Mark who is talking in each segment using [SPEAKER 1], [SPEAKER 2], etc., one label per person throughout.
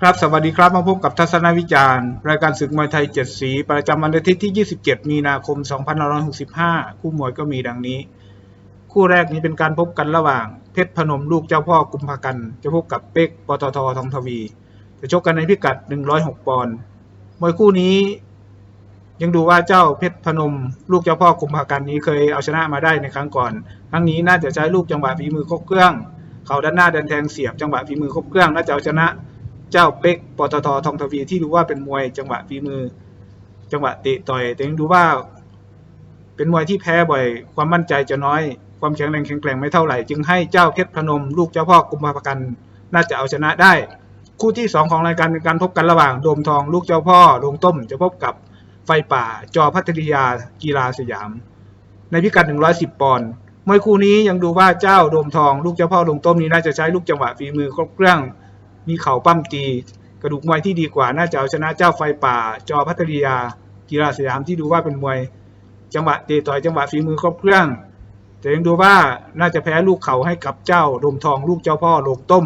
[SPEAKER 1] ครับสวัสดีครับมาพบกับทัศนวิจารณ์ รายการศึกมวยไทยเจ็ดสี ประจำวันอาทิตย์ที่ 27 มีนาคม 2565 คู่มวยก็มีดังนี้ คู่แรกนี้เป็นการพบกันระหว่าง เพชรพนมลูกเจ้าพ่อกุมภกัน จะพบกับเป๊กปตททองทวี จะชกกันในพิกัด 106 ปอนด์มวยคู่นี้ ยังดูว่าเจ้าเพชรพนม ลูกเจ้าพ่อกุมภกันนี้เคยเอาชนะมาได้ในครั้งก่อน ครั้งนี้น่าจะใช้ลูกจังหวะฝีมือครบเครื่อง เขาด้านหน้าดันแทงเสียบจังหวะฝีมือครบเครื่องน่าจะเอาชนะ เจ้าเป็กปตททองทวีที่ดูว่าเป็นมวยจังหวะฝีมือ จังหวะเตะต่อย แต่ยังดูว่า เป็นมวยที่แพ้บ่อย ความมั่นใจจะน้อย ความแข็งแรงแข็งแกร่งไม่เท่าไหร่ จึงให้เจ้าเพชรพนม ลูกเจ้าพ่อกุมภาพันธ์น่าจะเอาชนะได้ คู่ที่สองของรายการเป็นการพบกันระหว่างโดมทองลูกเจ้าพ่อลงต้ม จะพบกับไฟป่า จอพัทยากีฬาสยาม ในพิกัด 110 ปอนด์มวยคู่นี้ยังดูว่าเจ้าโดมทอง ลูกเจ้าพ่อลงต้มนี้น่าจะใช้ลูกจังหวะฝีมือครบเครื่อง มีเข่าปั้มตีกระดูกมวยที่ดีกว่า น่าจะเอาชนะเจ้าไฟป่า จอพัทยา กีฬาสยามที่ดูว่าเป็นมวย จังหวะเตะต่อยจังหวะฝีมือครบเครื่อง แต่ยังดูว่าน่าจะแพ้ลูกเข่าให้กับเจ้าดมทองลูกเจ้าพ่อลงต้ม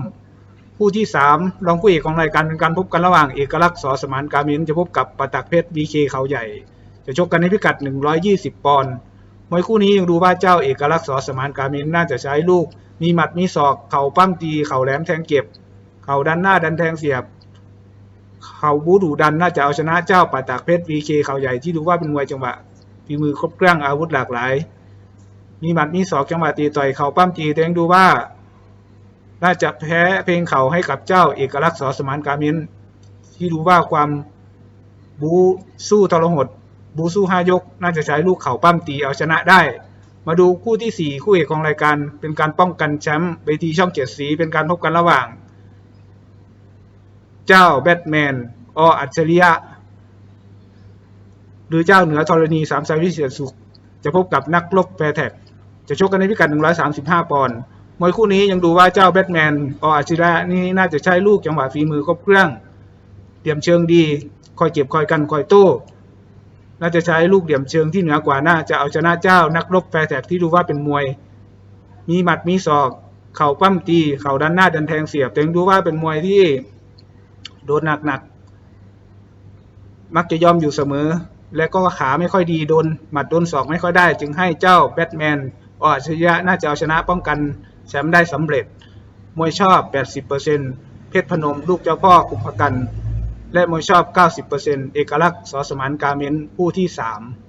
[SPEAKER 1] คู่ที่สามรองผู้เอกของรายการเป็นการพบกันระหว่างเอกลักษณ์สอสมานการมินจะพบกับปะตักเพชรบีเคเขาใหญ่ จะชกกันในพิกัด 120 ปอนด์มวยคู่นี้ยังดูว่าเจ้าเอกลักษณ์สอสมานการมินน่าจะใช้ลูก มีหมัดมีศอกเข่าปั้มตีเข่าแหลมแทงเก็บ เข่าดันหน้าดันแทงเสียบ เข่าบูดูดันน่าจะเอาชนะเจ้าปะตักเพชรบีเคเขาใหญ่ที่ดูว่าเป็นมวยจังหวะฝีมือครบเครื่องอาวุธหลากหลาย มีหมัดมีศอกจังหวะตีต่อยเข่าปั้มตีแต่ยังดูว่า น่าจะแพ้เพลงเข่าให้กับเจ้าเอกลักษณ์สอสมานกามินที่ดูว่าความบูสู้ทรหดบูสู้ห้ายก น่าจะใช้ลูกเข่าปั้มตีเอาชนะได้ มาดูคู่ที่สี่คู่เอกของรายการ เป็นการป้องกันแชมป์เวทีช่องเจ็ดสี เป็นการพบกันระหว่าง เจ้าแบทแมนออัจฉริยะ หรือเจ้าเหนือธรณีสามสายวิเศษสุข จะพบกับนักลบแฟร์แท็กจะชกกันในพิกัด 135 ปอนด์มวยคู่นี้ยังดูว่าเจ้าแบทแมนออัจฉริยะนี่น่าจะใช้ลูกจังหวะฝีมือครบเครื่องเตรียมเชิงดี คอยเก็บคอยกันคอยโต้น่าจะใช้ลูกเหลี่ยมเชิงที่เหนือกว่าน่าจะเอาชนะเจ้านักรบแฟร์แท็กที่ดูว่าเป็นมวย มีหมัดมีศอก เข่าปั้มตี เข่าดันหน้าดันแทงเสียบแต่ยังดูว่าเป็นมวยที่ โดนหนักๆ มักจะยอมอยู่เสมอ และก็ขาไม่ค่อยดีโดนหมัดโดนศอกไม่ค่อยได้ จึงให้เจ้าแบทแมนออัจฉริยะน่าจะเอาชนะป้องกันแชมป์ได้สำเร็จ มวยชอบ 80%เพชรพนมลูกเจ้าพ่อคุมภกัน และมวยชอบ 90%เอกลักษณ์สอสมานการเมนผู้ที่ 3